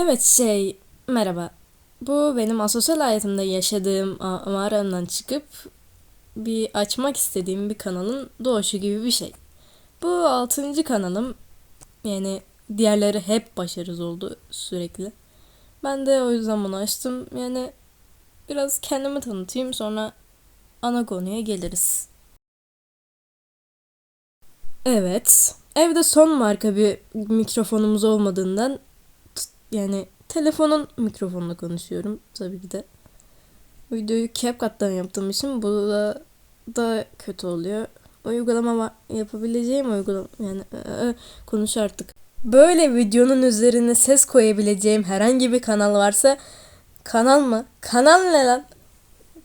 Evet şey merhaba. Bu benim asosyal hayatımda yaşadığım mağaramdan çıkıp bir açmak istediğim bir kanalın doğuşu gibi bir şey. Bu altıncı kanalım. Yani diğerleri hep başarısız oldu sürekli. Ben de o yüzden bunu açtım. Yani biraz kendimi tanıtayım sonra ana konuya geliriz. Evet. Evde son marka bir mikrofonumuz olmadığından yani telefonun mikrofonla konuşuyorum tabii ki de. Videoyu CapCut'tan yaptığım için bu da da kötü oluyor. Uygulama. Yapabileceğim uygulama yani e, e, konuş artık. Böyle videonun üzerine ses koyabileceğim herhangi bir kanal varsa kanal mı? Kanal ne lan?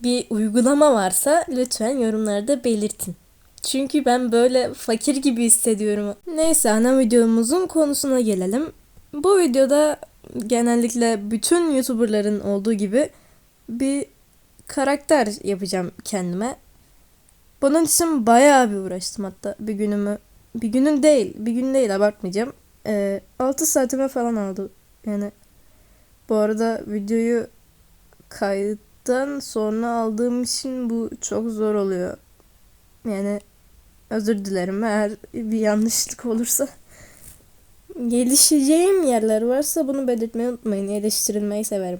Bir uygulama varsa lütfen yorumlarda belirtin. Çünkü ben böyle fakir gibi hissediyorum. Neyse ana videomuzun konusuna gelelim. Bu videoda genellikle bütün YouTuber'ların olduğu gibi bir karakter yapacağım kendime. Bunun için bayağı bir uğraştım hatta bir günümü. Bir günün değil, bir gün değil abartmayacağım. Ee, 6 saatime falan aldı. Yani bu arada videoyu kayıttan sonra aldığım için bu çok zor oluyor. Yani özür dilerim eğer bir yanlışlık olursa. Gelişeceğim yerler varsa bunu belirtmeyi unutmayın. Eleştirilmeyi severim.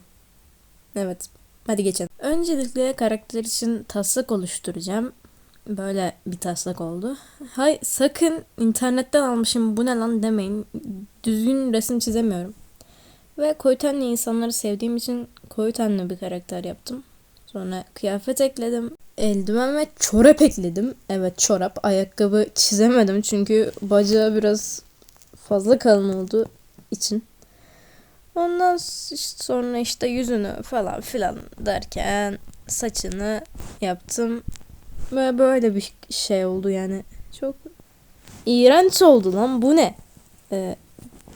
Evet. Hadi geçelim. Öncelikle karakter için taslak oluşturacağım. Böyle bir taslak oldu. Hay sakın internetten almışım bu ne lan demeyin. Düzgün resim çizemiyorum. Ve koyu tenli insanları sevdiğim için koyu tenli bir karakter yaptım. Sonra kıyafet ekledim. Eldiven ve çorap ekledim. Evet çorap. Ayakkabı çizemedim çünkü bacağı biraz fazla kalın olduğu için. Ondan sonra işte yüzünü falan filan derken saçını yaptım. Ve böyle bir şey oldu yani. Çok iğrenç oldu lan bu ne? Ee,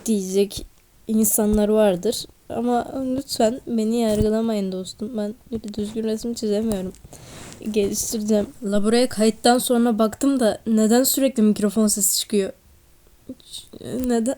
diyecek insanlar vardır. Ama lütfen beni yargılamayın dostum. Ben düzgün resim çizemiyorum. Geliştireceğim. La buraya kayıttan sonra baktım da neden sürekli mikrofon sesi çıkıyor? Neden?